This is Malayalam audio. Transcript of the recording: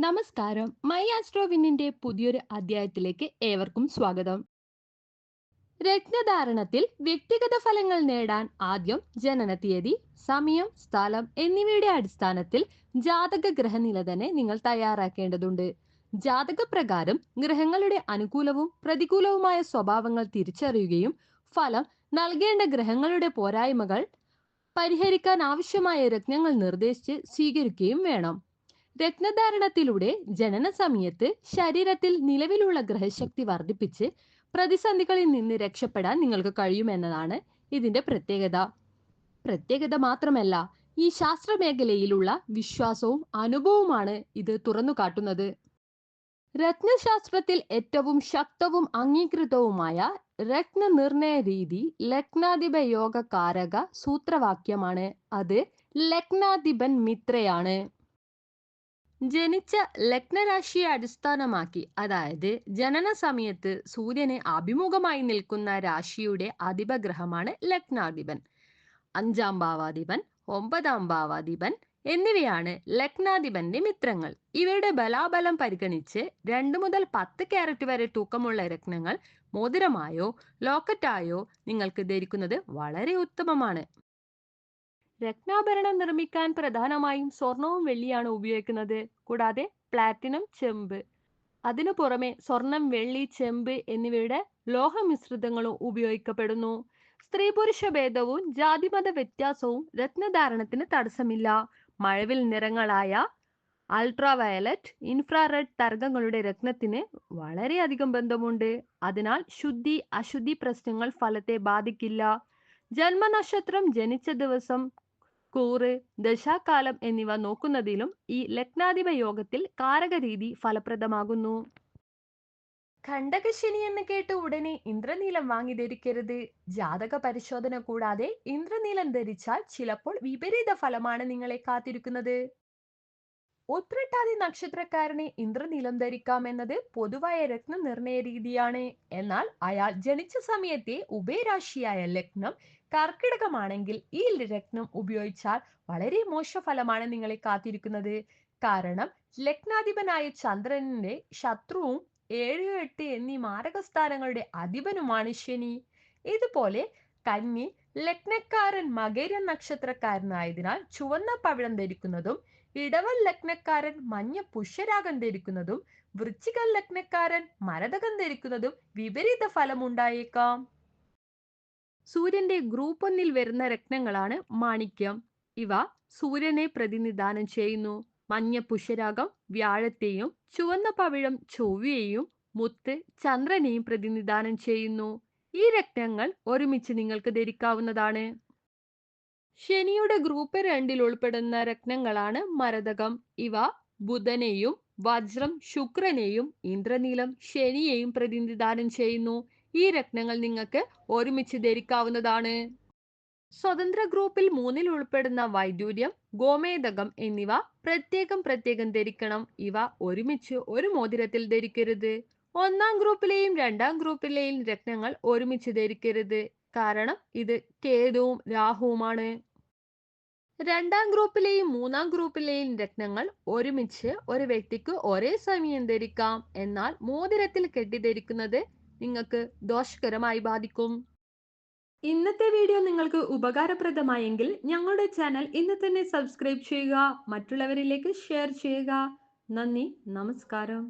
നമസ്കാരം. മൈ ആസ്ട്രോവിന്നിന്റെ പുതിയൊരു അധ്യായത്തിലേക്ക് ഏവർക്കും സ്വാഗതം. രത്നധാരണത്തിൽ വ്യക്തിഗത ഫലങ്ങൾ നേടാൻ ആദ്യം ജനന തീയതി സമയം സ്ഥലം എന്നിവയുടെ അടിസ്ഥാനത്തിൽ ജാതക ഗ്രഹനില തന്നെ നിങ്ങൾ തയ്യാറാക്കേണ്ടതുണ്ട്. ജാതക പ്രകാരം ഗ്രഹങ്ങളുടെ അനുകൂലവും പ്രതികൂലവുമായ സ്വഭാവങ്ങൾ തിരിച്ചറിയുകയും ഫലം നൽകേണ്ട ഗ്രഹങ്ങളുടെ പോരായ്മകൾ പരിഹരിക്കാൻ ആവശ്യമായ രത്നങ്ങൾ നിർദ്ദേശിച്ച് സ്വീകരിക്കുകയും വേണം. രത്നധാരണത്തിലൂടെ ജനന സമയത്ത് ശരീരത്തിൽ നിലവിലുള്ള ഗ്രഹശക്തി വർദ്ധിപ്പിച്ച് പ്രതിസന്ധികളിൽ നിന്ന് രക്ഷപ്പെടാൻ നിങ്ങൾക്ക് കഴിയുമെന്നതാണ് ഇതിന്റെ പ്രത്യേകത. പ്രത്യേകത മാത്രമല്ല ഈ ശാസ്ത്ര മേഖലയിലുള്ള വിശ്വാസവും അനുഭവവുമാണ് ഇത് തുറന്നു കാട്ടുന്നത്. രത്നശാസ്ത്രത്തിൽ ഏറ്റവും ശക്തവും അംഗീകൃതവുമായ രത്ന നിർണയ രീതി ലഗ്നാധിപ യോഗ കാരക സൂത്രവാക്യമാണ്. അത് ലഗ്നാധിപൻ മിത്രയാണ്. ജനിച്ച ലഗ്നരാശിയെ അടിസ്ഥാനമാക്കി അതായത് ജനന സമയത്ത് സൂര്യനെ അഭിമുഖമായി നിൽക്കുന്ന രാശിയുടെ അധിപഗ്രഹമാണ് ലഗ്നാധിപൻ. അഞ്ചാം ഭാവാധിപൻ ഒമ്പതാം ഭാവാധിപൻ എന്നിവയാണ് ലഗ്നാധിപന്റെ മിത്രങ്ങൾ. ഇവരുടെ ബലാബലം പരിഗണിച്ച് രണ്ട് മുതൽ പത്ത് ക്യാരറ്റ് വരെ തൂക്കമുള്ള രത്നങ്ങൾ മോതിരമായോ ലോക്കറ്റായോ നിങ്ങൾക്ക് ധരിക്കുന്നത് വളരെ ഉത്തമമാണ്. രത്നാഭരണം നിർമ്മിക്കാൻ പ്രധാനമായും സ്വർണവും വെള്ളിയാണ് ഉപയോഗിക്കുന്നത്. കൂടാതെ പ്ലാറ്റിനം ചെമ്പ്. അതിനു പുറമെ സ്വർണം വെള്ളി ചെമ്പ് എന്നിവയുടെ ലോഹമിശ്രിതങ്ങളും ഉപയോഗിക്കപ്പെടുന്നു. സ്ത്രീ പുരുഷ ഭേദവും ജാതിമത വ്യത്യാസവും രത്നധാരണത്തിന് തടസ്സമില്ല. മഴവിൽ നിറങ്ങളായ അൾട്രാ വയലറ്റ് ഇൻഫ്രാറെഡ് തരംഗങ്ങളുടെ രത്നത്തിന് വളരെയധികം ബന്ധമുണ്ട്. അതിനാൽ ശുദ്ധി അശുദ്ധി പ്രശ്നങ്ങൾ ഫലത്തെ ബാധിക്കില്ല. ജന്മനക്ഷത്രം ജനിച്ച ദിവസം കൂറ് ദശാകാലം എന്നിവ നോക്കുന്നതിലും ഈ ലഗ്നാധിപ യോഗത്തിൽ കാരകരീതി ഫലപ്രദമാകുന്നു. ഖണ്ഡകശനി എന്ന് കേട്ട് ഉടനെ ഇന്ദ്രനീലം വാങ്ങി ധരിക്കരുത്. ജാതക പരിശോധന കൂടാതെ ഇന്ദ്രനീലം ധരിച്ചാൽ ചിലപ്പോൾ വിപരീത ഫലമാണ് നിങ്ങളെ കാത്തിരിക്കുന്നത്. ഉത്രട്ടാതി നക്ഷത്രക്കാരനെ ഇന്ദ്രനീലം ധരിക്കാം എന്നത് പൊതുവായ രത്ന നിർണയ രീതിയാണ്. എന്നാൽ അയാൾ ജനിച്ച സമയത്തെ ഉഭയരാശിയായ ലഗ്നം കർക്കിടകമാണെങ്കിൽ ഈ രത്നം ഉപയോഗിച്ചാൽ വളരെ മോശഫലമാണ് നിങ്ങളെ കാത്തിരിക്കുന്നത്. കാരണം ലഗ്നാധിപനായ ചന്ദ്രന്റെ ശത്രുവും ഏഴ് എട്ട് എന്നീ മാരകസ്ഥാനങ്ങളുടെ അധിപനുമാണ് ശനി. ഇതുപോലെ കന്നി ലഗ്നക്കാരൻ മകര നക്ഷത്രക്കാരനായതിനാൽ ചുവന്ന പവിഴം ധരിക്കുന്നതും ഇടവൽ ലഗ്നക്കാരൻ മഞ്ഞ പുഷ്യരാഗം ധരിക്കുന്നതും വൃശ്ചിക ലഗ്നക്കാരൻ മരതകം ധരിക്കുന്നതും വിപരീത ഫലമുണ്ടായേക്കാം. സൂര്യന്റെ ഗ്രൂപ്പ് ഒന്നിൽ വരുന്ന രത്നങ്ങളാണ് മാണിക്യം. ഇവ സൂര്യനെ പ്രതിനിധാനം ചെയ്യുന്നു. മഞ്ഞ പുഷ്യരാഗം വ്യാഴത്തെയും ചുവന്ന പവിഴം ചൊവ്വയെയും മുത്ത് ചന്ദ്രനെയും പ്രതിനിധാനം ചെയ്യുന്നു. ഈ രത്നങ്ങൾ ഒരുമിച്ച് നിങ്ങൾക്ക് ധരിക്കാവുന്നതാണ്. ശനിയുടെ ഗ്രൂപ്പ് രണ്ടിൽ ഉൾപ്പെടുന്ന രത്നങ്ങളാണ് മരതകം ഇവ ബുധനെയും വജ്രം ശുക്രനെയും ഇന്ദ്രനീലം ശനിയെയും പ്രതിനിധാനം ചെയ്യുന്നു. ഈ രത്നങ്ങൾ നിങ്ങൾക്ക് ഒരുമിച്ച് ധരിക്കാവുന്നതാണ്. സ്വതന്ത്ര ഗ്രൂപ്പിൽ മൂന്നിൽ ഉൾപ്പെടുന്ന വൈദൂര്യം ഗോമേതകം എന്നിവ പ്രത്യേകം പ്രത്യേകം ധരിക്കണം. ഇവ ഒരുമിച്ച് ഒരു മോതിരത്തിൽ ധരിക്കരുത്. ഒന്നാം ഗ്രൂപ്പിലെയും രണ്ടാം ഗ്രൂപ്പിലെയും രത്നങ്ങൾ ഒരുമിച്ച് ധരിക്കരുത്. കാരണം ഇത് കേതുവും രാഹുവുമാണ്. രണ്ടാം ഗ്രൂപ്പിലെയും മൂന്നാം ഗ്രൂപ്പിലെയും രത്നങ്ങൾ ഒരുമിച്ച് ഒരു വ്യക്തിക്ക് ഒരേ സമയം ധരിക്കാം. എന്നാൽ മോതിരത്തിൽ കെട്ടിധരിക്കുന്നത് നിങ്ങൾക്ക് ദോഷകരമായി ബാധിക്കും. ഇന്നത്തെ വീഡിയോ നിങ്ങൾക്ക് ഉപകാരപ്രദമായെങ്കിൽ ഞങ്ങളുടെ ചാനൽ ഇന്ന് തന്നെ സബ്സ്ക്രൈബ് ചെയ്യുക. മറ്റുള്ളവരിലേക്ക് ഷെയർ ചെയ്യുക. നന്ദി. നമസ്കാരം.